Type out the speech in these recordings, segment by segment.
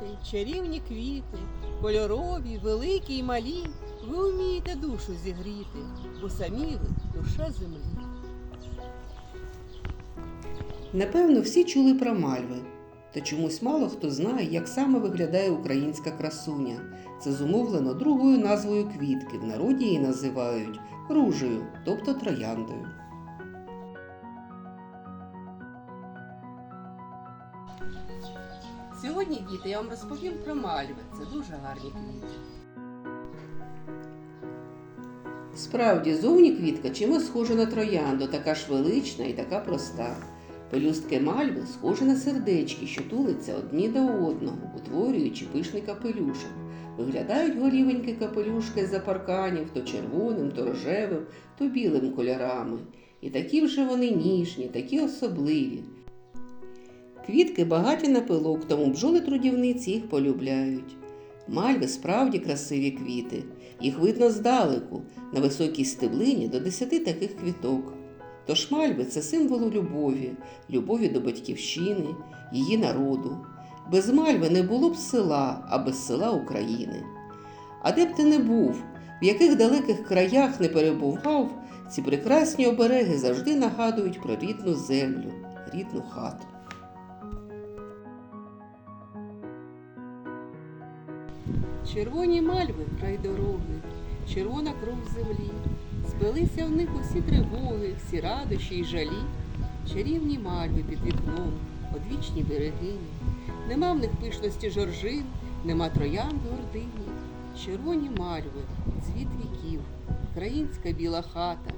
квіти, чарівні квіти, кольорові, великі й малі, ви вмієте душу зігріти, бо самі ви душа землі. Напевно, всі чули про мальви. Та чомусь мало хто знає, як саме виглядає українська красуня. Це зумовлено другою назвою квітки. В народі її називають ружею, тобто трояндою. Сьогодні, діти, я вам розповім про мальви. Це дуже гарні квіти. Справді, зовні квітка чимось схожа на троянду, така ж велична і така проста. Пелюстки мальви схожі на сердечки, що туляться одні до одного, утворюючи пишний капелюшок. Виглядають голівенькі капелюшки з-за парканів то червоним, то рожевим, то білим кольорами. І такі вже вони ніжні, такі особливі. Квітки багаті на пилок, тому бджоли трудівниці їх полюбляють. Мальви справді красиві квіти. Їх видно здалеку, на високій стеблині до десяти таких квіток. Тож мальви це символ любові, любові до батьківщини, її народу. Без мальви не було б села, а без села України. А де б ти не був, в яких далеких краях не перебував, ці прекрасні обереги завжди нагадують про рідну землю, рідну хату. Червоні мальви край дороги, червона кров землі. Збилися в них усі тривоги, всі радощі й жалі. Чарівні мальви під вікном, одвічні берегині. Нема в них пишності жоржин, нема троянд гордині. Червоні мальви, цвіт віків, українська біла хата.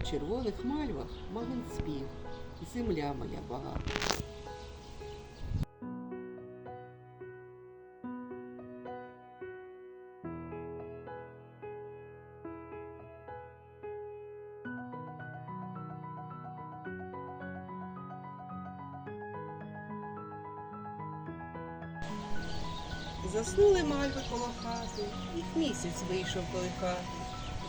В червоних мальвах малин спів, земля моя багата. Заснули мальви коло хати, їх місяць вийшов коли хати.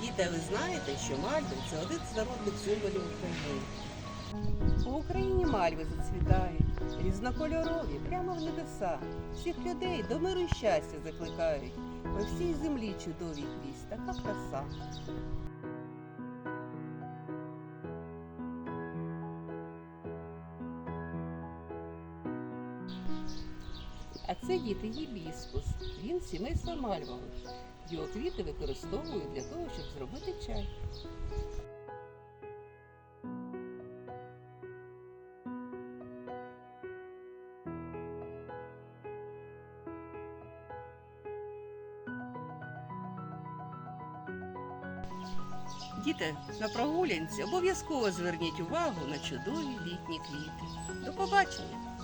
Діти, ви знаєте, що мальви це один з народних символів України. У Україні мальви зацвітають, різнокольорові, прямо в небеса. Всіх людей до миру і щастя закликають. По всій землі чудові крізь, така краса. А це діти гібіскус. Він з сімейства мальвових. Його квіти використовують для того, щоб зробити чай. Діти, на прогулянці обов'язково зверніть увагу на чудові літні квіти. До побачення!